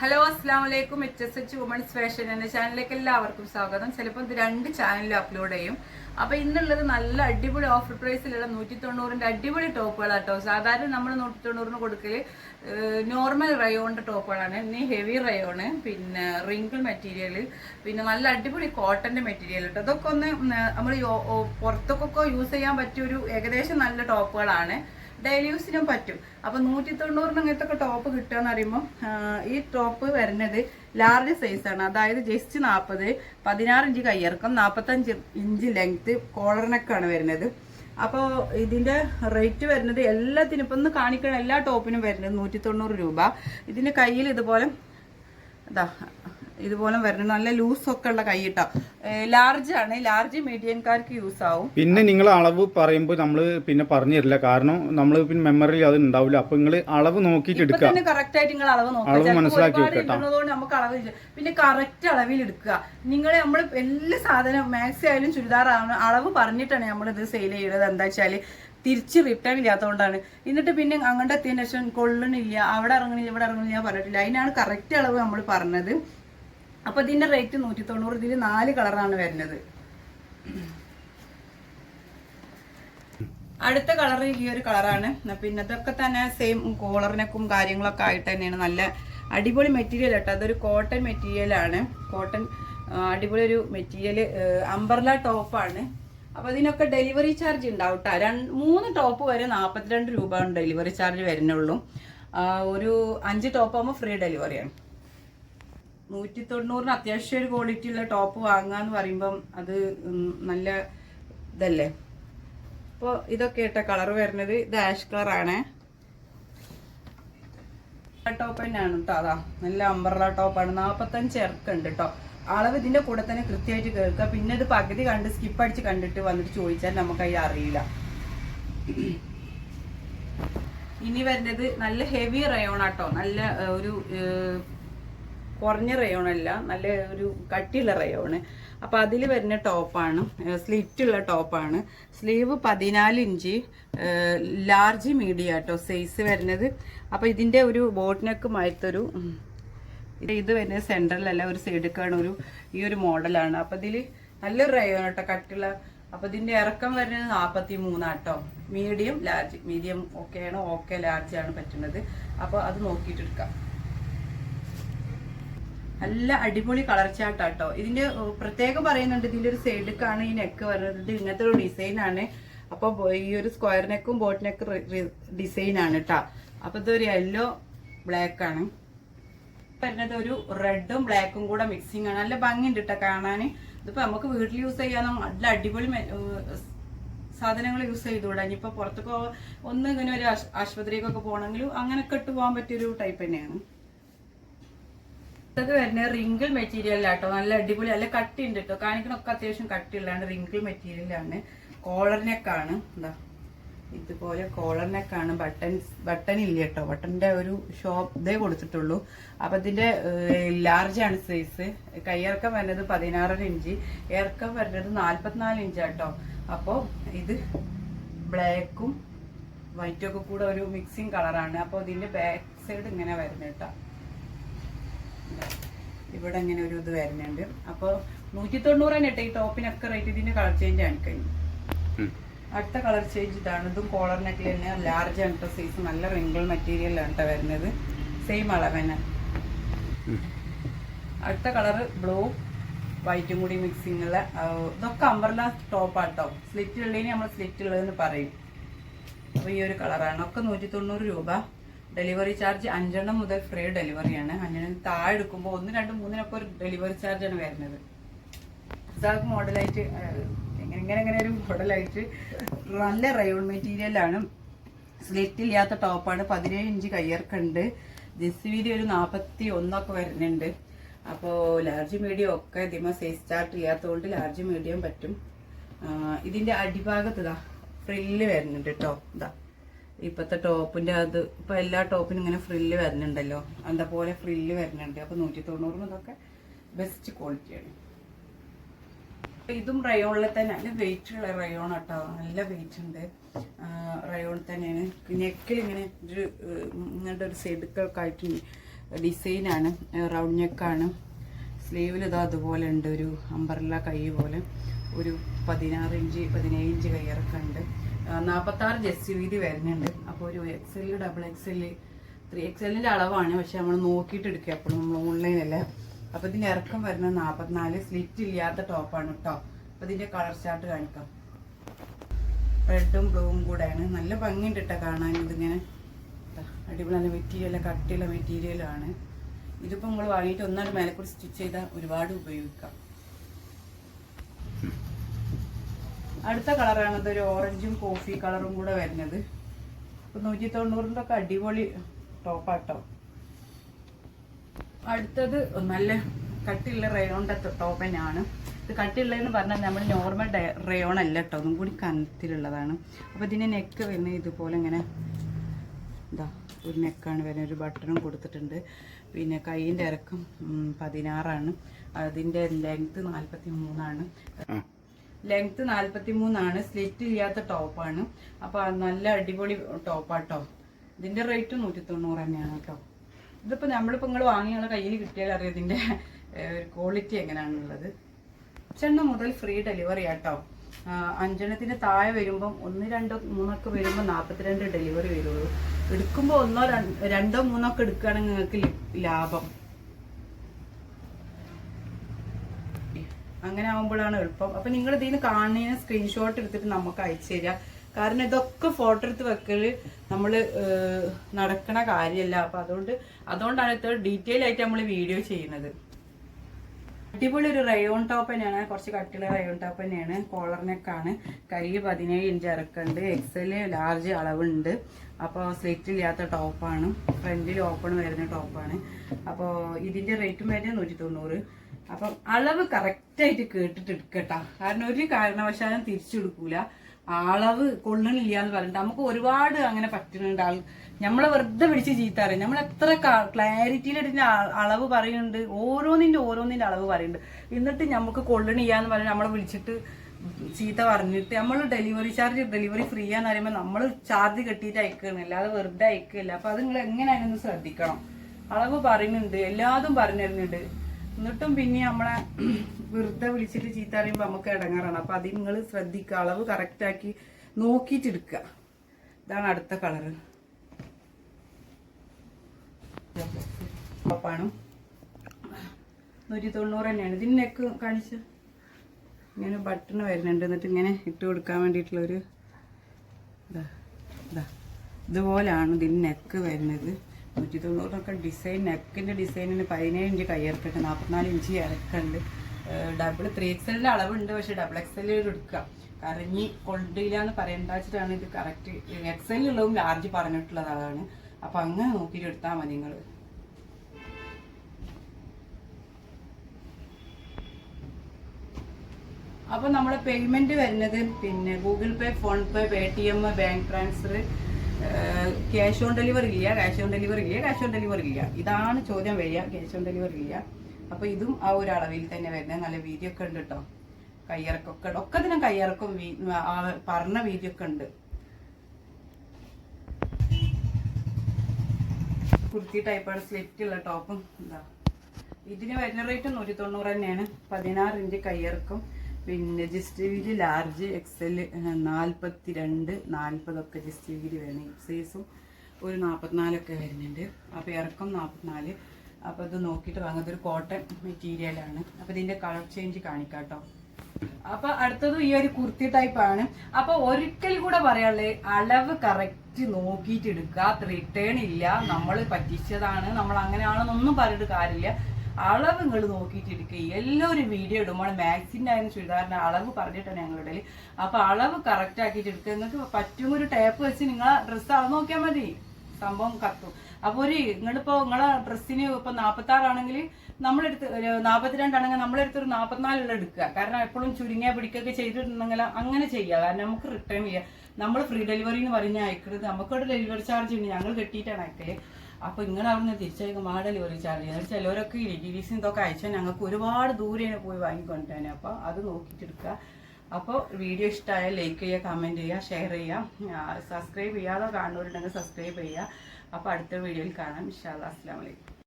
Hello അസ്സാം വലൈക്കും H S H women's fashion എന്ന ചാനലിലേക്ക് എല്ലാവർക്കും സ്വാഗതം. ചിലപ്പോൾ ഇത് രണ്ട് ചാനലിൽ അപ്ലോഡ് ചെയ്യും. അപ്പോൾ ഇന്നുള്ളത് നല്ല അടിപൊളി ഓഫർ പ്രൈസിലുള്ള നൂറ്റി തൊണ്ണൂറിന്റെ അടിപൊളി ടോപ്പുകളാണ് കേട്ടോ സാധാരണ നമ്മൾ നൂറ്റി തൊണ്ണൂറിന് കൊടുക്കൽ നോർമൽ റയോണിന്റെ ടോപ്പുകളാണ്. ഇനി ഹെവി റയോണ് പിന്നെ റിങ്കിൾ മെറ്റീരിയൽ പിന്നെ നല്ല അടിപൊളി കോട്ടന്റെ മെറ്റീരിയൽ കേട്ടോ അതൊക്കെ ഒന്ന് നമ്മൾ പുറത്തൊക്കെ യൂസ് ചെയ്യാൻ പറ്റിയ ഒരു ഏകദേശം നല്ല ടോപ്പുകളാണ്. ഡെയിലി യൂസിനും പറ്റും. അപ്പൊ നൂറ്റി തൊണ്ണൂറിന് അങ്ങനത്തെ ഒക്കെ ടോപ്പ് കിട്ടുക എന്ന് പറയുമ്പോൾ ഈ ടോപ്പ് വരുന്നത് ലാർജ് സൈസ് ആണ്. അതായത് ജസ്റ്റ് നാൽപ്പത് പതിനാറ് ഇഞ്ച് കയ്യിറക്കം നാൽപ്പത്തഞ്ച് ഇഞ്ച് ലെങ്ത് കോളറിനൊക്കെയാണ് വരുന്നത്. അപ്പോൾ ഇതിന്റെ റേറ്റ് വരുന്നത് എല്ലാത്തിനും ഇപ്പം ഒന്ന് കാണിക്കുന്ന എല്ലാ ടോപ്പിനും വരുന്നത് നൂറ്റി തൊണ്ണൂറ് രൂപ. ഇതിന്റെ കയ്യിൽ ഇതുപോലെ ഇതാ ഇതുപോലെ വരണം. നല്ല ലൂസ് ഒക്കെ ഉള്ള കൈയിട്ട ലാർജ് ആണ് ലാർജ് മീഡിയംകാർക്ക് യൂസ് ആവും. പിന്നെ നിങ്ങൾ അളവ് പറയുമ്പോൾ നമ്മൾ പിന്നെ പറഞ്ഞു തരില്ല. കാരണം നമ്മൾ പിന്നെ മെമ്മറി അത് ഉണ്ടാവില്ല അപ്പൊ നിങ്ങൾ അളവ് നോക്കിയിട്ട് ഇപ്പൊ എടുക്കുക. കറക്റ്റ് ആയിട്ട് നിങ്ങൾ അളവ് മനസ്സിലാക്കി ഇടുന്നതുകൊണ്ട് നമുക്ക് അളവ് പിന്നെ കറക്റ്റ് അളവിൽ എടുക്കുക. നിങ്ങൾ നമ്മൾ എല്ലാ സാധനം മാക്സി ആയാലും ചുരിദാർ അളവ് പറഞ്ഞിട്ടാണ് നമ്മൾ ഇത് സെയിൽ ചെയ്യുന്നത്. എന്താ വെച്ചാൽ തിരിച്ച് റിട്ടേൺ ഇല്ലാത്തതുകൊണ്ടാണ് എന്നിട്ട് പിന്നെ അങ്ങോട്ട് എത്തിയതിനു ശേഷം കൊള്ളണില്ല. അവിടെ ഇറങ്ങണില്ല ഇവിടെ ഇറങ്ങണില്ല പറഞ്ഞിട്ടില്ല. അതിനാണ് കറക്റ്റ് അളവ് നമ്മൾ പറഞ്ഞത്. അപ്പൊ ഇതിന്റെ റേറ്റ് നൂറ്റി തൊണ്ണൂറ് ഇതിൽ നാല് കളറാണ് വരുന്നത്. അടുത്ത കളർ ഈ ഒരു കളറാണ് പിന്നെ ഇതൊക്കെ തന്നെ സെയിം കോളറിനൊക്കെ കാര്യങ്ങളൊക്കെ ആയിട്ട് തന്നെയാണ്. നല്ല അടിപൊളി മെറ്റീരിയൽ കേട്ടോ. അതൊരു കോട്ടൺ മെറ്റീരിയൽ ആണ്. കോട്ടൺ അടിപൊളി ഒരു മെറ്റീരിയൽ അംബർല ടോപ്പാണ് അപ്പൊ ഇതിനൊക്കെ ഡെലിവറി ചാർജ് ഉണ്ടാവും കേട്ടോ രണ്ട് മൂന്ന് ടോപ്പ് വരെ നാൽപ്പത്തിരണ്ട് രൂപയാണ് ഡെലിവറി ചാർജ് വരുന്നുള്ളൂ. ഒരു അഞ്ച് ടോപ്പ് ആകുമ്പോൾ ഫ്രീ ഡെലിവറിയാണ് നൂറ്റി തൊണ്ണൂറിന് അത്യാവശ്യം ഒരു ക്വാളിറ്റി ഉള്ള ടോപ്പ് വാങ്ങാന്ന് പറയുമ്പം അത് നല്ല ഇതല്ലേ? അപ്പോൾ ഇതൊക്കെ ഇട്ട കളർ വരുന്നത്. ഇത് ആഷ് കളർ ആണ്. ടോപ്പ് തന്നെയാണ് കേട്ടോ അതാ നല്ല അമ്പർല ടോപ്പാണ് നാൽപ്പത്തഞ്ച് ഇറക്കുണ്ട് കേട്ടോ അളവ് ഇതിന്റെ കൂടെ തന്നെ കൃത്യമായിട്ട് കേൾക്കുക പിന്നെ ഇത് പകുതി കണ്ട് സ്കിപ്പ് അടിച്ച് കണ്ടിട്ട് വന്നിട്ട് ചോദിച്ചാൽ നമുക്ക് അതിൽ അറിയില്ല. ഇനി വരുന്നത് നല്ല ഹെവി റയോൺ ആട്ടോ. നല്ല ഒരു കുറഞ്ഞ റയോൺ അല്ല നല്ല ഒരു കട്ടിയുള്ള റയോണ്. അപ്പോൾ അതിൽ വരുന്ന ടോപ്പാണ് സ്ലിറ്റുള്ള ടോപ്പാണ് സ്ലീവ് പതിനാല് ഇഞ്ച് ലാർജ് മീഡിയ കേട്ടോ സൈസ് വരുന്നത്. അപ്പോൾ ഇതിന്റെ ഒരു ബോട്ടിനൊക്കെ മാറ്റൊരു ഇത് വരുന്നത് സെൻട്രലല്ല ഒരു സൈഡിക്കാണ് ഒരു ഈ ഒരു മോഡലാണ് അപ്പോൾ ഇതിൽ നല്ല റയോൺ കേട്ടോ കട്ടിയുള്ള. അപ്പോൾ ഇതിന്റെ ഇറക്കം വരുന്നത് നാൽപ്പത്തി മൂന്നാട്ടോ മീഡിയം ലാർജ് മീഡിയം ഓക്കെ ആണ് ഓക്കെ ലാർജ് ആണ് പറ്റുന്നത്. അപ്പോൾ അത് നോക്കിയിട്ട് എടുക്കാം. നല്ല അടിപൊളി കളർ ചാട്ടാട്ടോ ഇതിന്റെ ഏഹ്, പ്രത്യേകം പറയുന്നുണ്ട് ഇതിന്റെ ഒരു സൈഡിലേക്കാണ് ഈ നെക്ക് വരുന്നത്. ഇങ്ങനത്തെ ഒരു ഡിസൈൻ ആണ്. അപ്പൊ ഈ ഒരു സ്ക്വയർ നെക്കും ബോട്ട് നെക്ക് ഡിസൈൻ ആണ് കേട്ടോ അപ്പൊ ഇതൊരു യെല്ലോ ബ്ലാക്ക് ആണ്. വരുന്നത് ഒരു റെഡും ബ്ലാക്കും കൂടെ മിക്സിങ് ആണ്. നല്ല ഭംഗിയുണ്ട് കേട്ടോ കാണാൻ ഇതിപ്പോ നമുക്ക് വീട്ടിൽ യൂസ് ചെയ്യാനും നല്ല അടിപൊളി സാധനങ്ങൾ യൂസ് ചെയ്തുകൂടാ. ഇനിയിപ്പോ പുറത്തൊക്കെ ഒന്ന് ഇങ്ങനെ ഒരു ആശ്- ആശുപത്രിക്കൊക്കെ പോകണമെങ്കിലും അങ്ങനെയൊക്കെ ഇട്ട് പോകാൻ പറ്റിയൊരു ടൈപ്പ് തന്നെയാണ്. ഇത് വരുന്നത് റിങ്കിൾ മെറ്റീരിയലിലാട്ടോ നല്ല അടിപൊളി നല്ല കട്ടി ഉണ്ട് കേട്ടോ കാണിക്കണൊക്കെ അത്യാവശ്യം കട്ടിയുള്ളതാണ്. റിങ്കിൾ മെറ്റീരിയലാണ് കോളർ നെക്കാണ് എന്താ ഇതുപോലെ കോളർ നെക്കാണ് ബട്ടൺ ബട്ടൺ ഇല്ല കേട്ടോ ബട്ടണിന്റെ ഒരു ഷോപ്പ് ഇതേ കൊടുത്തിട്ടുള്ളൂ. അപ്പൊ ഇതിന്റെ ലാർജ് ആണ് സൈസ് കയ്യിറക്കം വരുന്നത് പതിനാറര ഇഞ്ച്. ഇറക്കം വരുന്നത് നാല്പത്തിനാല് ഇഞ്ച് ആട്ടോ. അപ്പോ ഇത് ബ്ലാക്കും വൈറ്റും ഒക്കെ കൂടെ ഒരു മിക്സിങ് കളറാണ് അപ്പോൾ ഇതിന്റെ ബാക്ക് സൈഡ് ഇങ്ങനെ വരുന്നേട്ടോ ഇവിടെ ഇങ്ങനെ ഒരു ഇത് വരുന്നുണ്ട്. അപ്പോൾ നൂറ്റി തൊണ്ണൂറ് തന്നെ ഇട്ട ഈ ടോപ്പിനൊക്കെ റേറ്റ് ഇതിന്റെ കളർ ചേഞ്ച് ആണ് കഴിഞ്ഞു അടുത്ത കളർ ചേഞ്ച് ഇതാണ്. ഇതും കോളർ നെക്കിൽ തന്നെ ലാർജ് ആണ് സൈസ് നല്ല റിങ്കിൾ മെറ്റീരിയലാണ് കേട്ടോ വരുന്നത്. സെയിം അളവ് തന്നെ. അടുത്ത കളർ ബ്ലൂ വൈറ്റും കൂടി മിക്സിംഗ് ഉള്ള ഇതൊക്കെ അമ്പർല ടോപ്പാട്ടോ സ്ലിറ്റ് ഉള്ളതിന് നമ്മൾ സ്ലിറ്റ് ഉള്ളതെന്ന് പറയും. അപ്പോൾ ഈ ഒരു കളറാണ് ഒക്കെ നൂറ്റി തൊണ്ണൂറ് രൂപ. ഡെലിവറി ചാർജ് അഞ്ചെണ്ണം മുതൽ ഫ്രീ ഡെലിവറിയാണ് അഞ്ചെണ്ണം താഴെ എടുക്കുമ്പോൾ ഒന്ന് രണ്ട് മൂന്നിനൊക്കെ ഒരു ഡെലിവറി ചാർജാണ് വരുന്നത്. ഇതാക്ക് മോഡലായിട്ട് എങ്ങനെ ഇങ്ങനെ ഇങ്ങനെ ഒരു മോഡലായിട്ട് നല്ല റയോൺ മെറ്റീരിയലാണ് സ്ലിറ്റ് ഇല്ലാത്ത ടോപ്പാണ് പതിനേഴ് ഇഞ്ച് കയ്യിറക്കുണ്ട് ജിസ് വീതി ഒരു നാൽപ്പത്തി ഒന്നൊക്കെ വരുന്നുണ്ട്. അപ്പോൾ ലാർജ് മീഡിയം ഒക്കെ ഇതിമ സൈസ് ചാർട്ട് ഇല്ലാത്തതുകൊണ്ട് ലാർജ് മീഡിയം പറ്റും. ഇതിന്റെ അടിഭാഗത്ത് ഇതാ ഫ്രില്ല് വരുന്നുണ്ട് കേട്ടോ ഇതാ ഇപ്പത്തെ ടോപ്പിന്റെ അത് ഇപ്പൊ എല്ലാ ടോപ്പിനും ഇങ്ങനെ ഫ്രില്ല് വരുന്നുണ്ടല്ലോ. എന്താ പോലെ ഫ്രില്ല് വരുന്നുണ്ട്. അപ്പൊ നൂറ്റി തൊണ്ണൂറും ഇതൊക്കെ ബെസ്റ്റ് ക്വാളിറ്റിയാണ് ഇതും റയോണിൽ തന്നെ നല്ല വെയിറ്റ് ഉള്ള റയോൺ കേട്ടോ നല്ല വെയിറ്റ് ഉണ്ട്. റയോൺ തന്നെയാണ്. നെക്കിൽ ഇങ്ങനെ ഒരു ഇങ്ങനത്തെ ഒരു ആയിട്ട് ഡിസൈനാണ് റൗണ്ട് നെക്കാണ് സ്ലീവിൽ ഇതാ അതുപോലെ ഉണ്ട്. ഒരു അമ്പർല കൈ പോലെ. ഒരു പതിനാറ് ഇഞ്ച് പതിനേഴ് ഇഞ്ച് കയ്യിറക്കം ഉണ്ട്. നാൽപ്പത്താറ് ജസ്റ്റ് വീതി വരുന്നുണ്ട്. അപ്പോൾ ഒരു X L double X L three X എല്ലിന്റെ അളവാണ്. പക്ഷെ നമ്മൾ നോക്കിയിട്ട് എടുക്കുക അപ്പോൾ നമ്മൾ ഓൺലൈനല്ലേ. അപ്പോൾ ഇതിന്റെ ഇറക്കം വരുന്നത് നാൽപ്പത്തിനാല് സ്ലിറ്റ് ഇല്ലാത്ത ടോപ്പാണ് കേട്ടോ അപ്പോൾ ഇതിന്റെ കളർ ചാർട്ട് കാണിക്കാം. റെഡും ബ്ലൂവും കൂടെയാണ്. നല്ല ഭംഗിയുണ്ട് കേട്ടോ കാണാൻ. ഇതിങ്ങനെ അടിപൊളി നല്ല മെറ്റീരിയൽ കട്ടിയുള്ള മെറ്റീരിയലാണ് ഇതിപ്പോൾ നമ്മൾ വാങ്ങിയിട്ട് ഒന്നാണ് മേലെ കൂടി സ്റ്റിച്ച് ചെയ്താൽ ഒരുപാട് ഉപയോഗിക്കാം. അടുത്ത കളറാണ് ഇതൊരു ഓറഞ്ചും കോഫി കളറും കൂടെ വരുന്നത്. ഇപ്പൊ നൂറ്റി തൊണ്ണൂറിന്റെ ഒക്കെ അടിപൊളി ടോപ്പാട്ടോ. അടുത്തത് നല്ല കട്ടിയുള്ള റയോണിന്റെ ടോപ്പ് തന്നെയാണ്. ഇത് കട്ടിയുള്ളതെന്ന് പറഞ്ഞാൽ നമ്മൾ നോർമൽ റയോൺ അല്ല കേട്ടോ ഒന്നും കൂടി കനത്തിലുള്ളതാണ്. അപ്പോൾ ഇതിന്റെ നെക്ക് വരുന്നത് ഇതുപോലെ ഇങ്ങനെ ഇതാ ഒരു നെക്കാണ് വരുന്നത് ഒരു ബട്ടണും കൊടുത്തിട്ടുണ്ട്. പിന്നെ കൈയിന്റെ ഇറക്കം പതിനാറാണ്. അതിന്റെ ലെങ്ത്ത് നാൽപ്പത്തി മൂന്നാണ് ലെങ്ത് നാൽപ്പത്തി മൂന്നാണ് സ്ലിറ്റ് ഇല്ലാത്ത ടോപ്പാണ്. അപ്പോൾ നല്ല അടിപൊളി ടോപ്പാട്ടോ. ഇതിന്റെ റേറ്റ് നൂറ്റി തൊണ്ണൂറ് തന്നെയാണ് കേട്ടോ. ഇതിപ്പോ നമ്മളിപ്പോ നിങ്ങൾ വാങ്ങിയുള്ള കയ്യിൽ കിട്ടിയാൽ അറിയാം ഇതിന്റെ ക്വാളിറ്റി എങ്ങനെയാണുള്ളത് അഞ്ചെണ്ണം മുതൽ ഫ്രീ ഡെലിവറി ആട്ടോ. അഞ്ചെണ്ണത്തിന് താഴെ വരുമ്പം ഒന്ന് രണ്ടോ മൂന്നൊക്കെ വരുമ്പോൾ നാൽപ്പത്തിരണ്ട് ഡെലിവറി വരുള്ളൂ. എടുക്കുമ്പോൾ ഒന്നോ രണ്ടോ മൂന്നോ ഒക്കെ എടുക്കുകയാണെങ്കിൽ നിങ്ങൾക്ക് ലാഭം. അങ്ങനെ ആവുമ്പോഴാണ് എളുപ്പം. അപ്പൊ നിങ്ങൾ ഇതിന് കാണുന്ന സ്ക്രീൻഷോട്ട് എടുത്തിട്ട് നമുക്ക് അയച്ചു തരിക കാരണം ഇതൊക്കെ ഫോട്ടോ എടുത്ത് വെക്കൽ നമ്മൾ നടക്കണ കാര്യമല്ല. അപ്പൊ അതുകൊണ്ട് അതുകൊണ്ടാണ് ഇത്ര ഡീറ്റെയിൽ ആയിട്ട് നമ്മൾ വീഡിയോ ചെയ്യുന്നത്. അടിപൊളി ഒരു റയോൺ ടോപ്പ് തന്നെയാണ്. കുറച്ച് കട്ടിയുള്ള റയോൺ ടോപ്പ് തന്നെയാണ്. കോളർ നെക്കാണ് കൈ പതിനേഴ് ഇഞ്ച് ഇറക്കുന്നുണ്ട് എക്സൽ ലാർജ് അളവുണ്ട്. അപ്പോൾ സ്ലിറ്റ് ഇല്ലാത്ത ടോപ്പാണ് ഫ്രണ്ടിൽ ഓപ്പൺ വരുന്ന ടോപ്പാണ് അപ്പോൾ ഇതിന്റെ റേറ്റും വരുന്നത് നൂറ്റി തൊണ്ണൂറ് അപ്പം അളവ് കറക്റ്റായിട്ട് കേട്ടിട്ട് എടുക്കട്ടാ. കാരണം ഒരു കാരണവശാലും തിരിച്ചു കൊടുക്കൂല അളവ് കൊള്ളണില്ല എന്ന് പറഞ്ഞിട്ട് നമുക്ക് ഒരുപാട് അങ്ങനെ പറ്റുന്നുണ്ട്. ആൾ നമ്മളെ വെറുതെ പിടിച്ച് ചീത്താറ് നമ്മൾ എത്ര ക്ലാരിറ്റിയിൽ ഇതിന്റെ അളവ് പറയുന്നുണ്ട്. ഓരോന്നിന്റെ ഓരോന്നിന്റെ അളവ് പറയുന്നുണ്ട്. എന്നിട്ട് നമുക്ക് കൊള്ളണില്ല എന്ന് പറഞ്ഞ് നമ്മളെ വിളിച്ചിട്ട് ചീത്ത പറഞ്ഞിട്ട് നമ്മൾ ഡെലിവറി ചാർജ് ഡെലിവറി ഫ്രീ ആന്ന് പറയുമ്പോൾ നമ്മൾ ചാർജ് കെട്ടിയിട്ട് അയക്കണം. അല്ലാതെ വെറുതെ അയക്കില്ല. അപ്പൊ അത് നിങ്ങൾ എങ്ങനെയാണെന്ന് ശ്രദ്ധിക്കണം. അളവ് പറയുന്നുണ്ട്. എല്ലാതും പറഞ്ഞു തരുന്നുണ്ട് എന്നിട്ടും പിന്നെ നമ്മളെ വെറുതെ വിളിച്ചിട്ട് ചീത്ത അറിയുമ്പോൾ നമുക്ക് ഇടങ്ങാറാണ്. അപ്പൊ അത് നിങ്ങൾ ശ്രദ്ധിക്കുക. അളവ് കറക്റ്റ് ആക്കി നോക്കിയിട്ട് എടുക്കുക ഇതാണ് അടുത്ത കളറ് ടോപ്പാണ് നൂറ്റി തൊണ്ണൂറ് തന്നെയാണ്. ഇതിന് നെക്ക് കാണിച്ച. ഇങ്ങനെ ബട്ടൺ വരുന്നുണ്ട്. എന്നിട്ട് ഇങ്ങനെ ഇട്ട് കൊടുക്കാൻ വേണ്ടിയിട്ടുള്ളൊരു ഇതാ. ഇതാ. ഇതുപോലാണ് ഇതിന് നെക്ക് വരുന്നത്. നൂറ്റി തൊണ്ണൂറിനൊക്കെ ഡിസൈൻ നെക്കിന്റെ ഡിസൈനിന് പതിനേഴ് ഇഞ്ച് കയ്യിറക്കുണ്ട് നാൽപ്പത്തിനാല് ഇഞ്ച് ഇറക്കുണ്ട്. ഡബിൾ ത്രീ എക്സലിന്റെ അളവുണ്ട് പക്ഷേ ഡബിൾ എക്സലിൽ എടുക്കുക. കറങ്ങി കൊണ്ടില്ല എന്ന് പറയണ്ടാച്ചിട്ടാണ് ഇത് കറക്റ്റ് എക്സലിലുള്ളതും ലാർജ് പറഞ്ഞിട്ടുള്ളത് അളവാണ് അപ്പം അങ്ങനെ നോക്കിയിട്ട് എടുത്താൽ മതി നിങ്ങൾ അപ്പൊ നമ്മളെ പേയ്മെന്റ് വരുന്നത് പിന്നെ Google Pay PhonePe Paytm bank transfer cash on delivery ഇല്ല ക്യാഷ് ഓൺ ഡെലിവറി ഇല്ല ക്യാഷ് ഓൺ ഡെലിവറി ഇല്ല. ഇതാണ് ചോദ്യം വരിക ക്യാഷ് ഓൺ ഡെലിവറി ഇല്ല. അപ്പൊ ഇതും ആ ഒരു അളവിൽ തന്നെ വരുന്നത് നല്ല വീഡിയോ ഒക്കെ ഉണ്ട് കേട്ടോ കയ്യിറക്കൊക്കെ. ഒക്കെ ഇതിനും കയ്യിറക്കും പറഞ്ഞ വീഡിയോ ഒക്കെ ഉണ്ട്. കുർത്തി ടൈപ്പാണ് സ്ലിറ്റ് ഉള്ള ടോപ്പും എന്താ ഇതിന് വരുന്ന റേറ്റ് നൂറ്റി തൊണ്ണൂറ് തന്നെയാണ്. പതിനാറ് ഇഞ്ച് കയ്യിറക്കും. പിന്നെ ജിസ്റ്റ് വീൽ ലാർജ് എക്സൽ നാൽപ്പത്തി രണ്ട് നാൽപ്പതൊക്കെ ജിസ്റ്റ് വേണം സൈസും ഒരു നാൽപ്പത്തിനാലൊക്കെ വരുന്നുണ്ട്. അപ്പോൾ ഇറക്കം നാൽപ്പത്തിനാല് അപ്പോൾ ഇത് നോക്കിയിട്ട് വാങ്ങുന്നത് ഒരു കോട്ടൺ മെറ്റീരിയലാണ് അപ്പോൾ ഇതിന്റെ കളർ ചേഞ്ച് കാണിക്കാം കേട്ടോ അപ്പൊ അടുത്തതും ഈ ഒരു കുർത്തി ടൈപ്പ് ആണ്. അപ്പൊ ഒരിക്കൽ കൂടെ പറയാനുള്ളത് അളവ് കറക്റ്റ് നോക്കിയിട്ട് എടുക്കുക റിട്ടേൺ ഇല്ല. നമ്മൾ പറ്റിച്ചതാണ്. നമ്മൾ അങ്ങനെയാണെന്നൊന്നും പറഞ്ഞിട്ട് കാര്യമില്ല. അളവ് നിങ്ങൾ നോക്കിയിട്ട് എടുക്കുക. എല്ലാവരും വീഡിയോ ഇടുമ്പോൾ മാക്സിന്റെ ആയിരുന്നു ചുരിദാറിന്റെ അളവ് പറഞ്ഞിട്ടാണ് ഞങ്ങളുടെ അപ്പോൾ അപ്പൊ അളവ് കറക്റ്റ് ആക്കിയിട്ട് എടുക്കുക. നിങ്ങൾക്ക് പറ്റും ഒരു ടേപ്പ് വെച്ച് നിങ്ങൾ ഡ്രസ്സ് അളവ് നോക്കിയാൽ മതി. സംഭവം കത്തും. അപ്പോൾ ഒരു നിങ്ങളിപ്പോ നിങ്ങളെ ഡ്രസ്സിന് ഇപ്പൊ നാൽപ്പത്താറാണെങ്കിൽ നമ്മളെടുത്ത് ഒരു നാപ്പത്തിരണ്ടാണെങ്കിൽ നമ്മളെടുത്ത് ഒരു നാൽപ്പത്തിനാലുള്ള എടുക്കുക. കാരണം എപ്പോഴും ചുരുങ്ങിയ പിടിക്കൊക്കെ ചെയ്തിട്ടുണ്ടെങ്കിൽ അങ്ങനെ ചെയ്യുക. കാരണം നമുക്ക് റിട്ടേൺ ചെയ്യാം. നമ്മൾ ഫ്രീ ഡെലിവറി എന്ന് പറഞ്ഞാൽ അയക്കുന്നത് നമുക്കൊരു ഡെലിവറി ചാർജ് ഉണ്ട്. ഞങ്ങൾ കെട്ടിയിട്ടാണ് അയക്കൽ. അപ്പൊ നിങ്ങൾ അവിടുന്ന് തിരിച്ചയക്കും ആ ഡെലിവറി ചാർജ് ചെയ്യുന്നത് ചിലവരൊക്കെ ഡി ഡി സി ഇതൊക്കെ അയച്ചാൽ ഞങ്ങൾക്ക് ഒരുപാട് ദൂരെയാണ് പോയി വാങ്ങിക്കൊണ്ടുവരാൻ അപ്പൊ അത് നോക്കിയിട്ടെടുക്കുക അപ്പോൾ വീഡിയോ ഇഷ്ടമായാൽ ലൈക്ക് ചെയ്യുക കമന്റ് ചെയ്യുക ഷെയർ ചെയ്യുക. സബ്സ്ക്രൈബ് ചെയ്യാതെ കാണുന്നവരുണ്ടെങ്കിൽ സബ്സ്ക്രൈബ് ചെയ്യുക. അപ്പോൾ അടുത്ത വീഡിയോയിൽ കാണാം. ഇൻഷാല്ലാ അസ്സാം വലൈക്കും